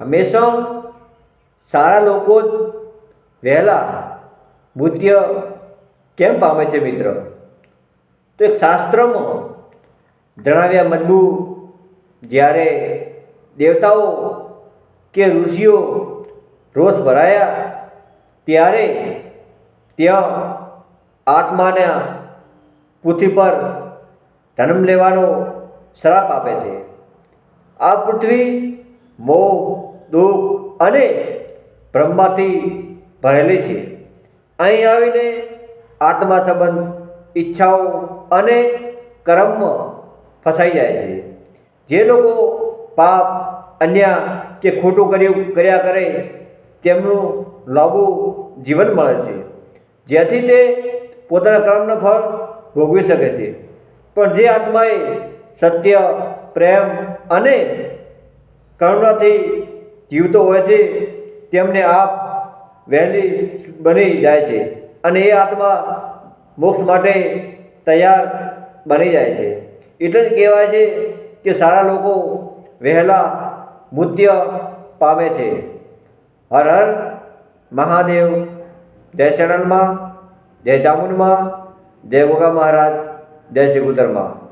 હંમેશા સારા લોકો જ વહેલા મૃત્ય કેમ પામે છે મિત્ર? તો એક શાસ્ત્રમાં જણાવ્યા મજબૂત જ્યારે દેવતાઓ કે ઋષિઓ રોષ ભરાયા ત્યારે ત્યાં આત્માના પૃથ્વી પર જન્મ લેવાનો શ્રાપ આપે છે. આ પૃથ્વી મોહ દુઃખ અને બ્રહ્માથી ભરેલી છે. અહીં આવીને આત્મા સંબંધ, ઈચ્છાઓ અને કર્મમાં ફસાઈ જાય છે. જે લોકો પાપ, અન્યાય કે ખોટું કર્યું, કર્યા કરે, તેમનું લાંબુ જીવન મળે છે. જેથી તે પોતાના કર્મનું ફળ ભોગવી શકે છે. પણ જે આત્માએ સત્ય, પ્રેમ અને કરુણાથી જીવતો હોય છે, તેમને આપ વહેલી બની જાય છે અને એ આત્મા મોક્ષ માટે તૈયાર બની જાય છે. એટલે જ કહેવાય છે કે સારા લોકો વહેલા મૃત્ય પામે છે. હર હર મહાદેવ, જય શરણમાં, જય ચામુંડમાં, જય ગોગા મહારાજ, જય શ્રી ઉત્તરમાં.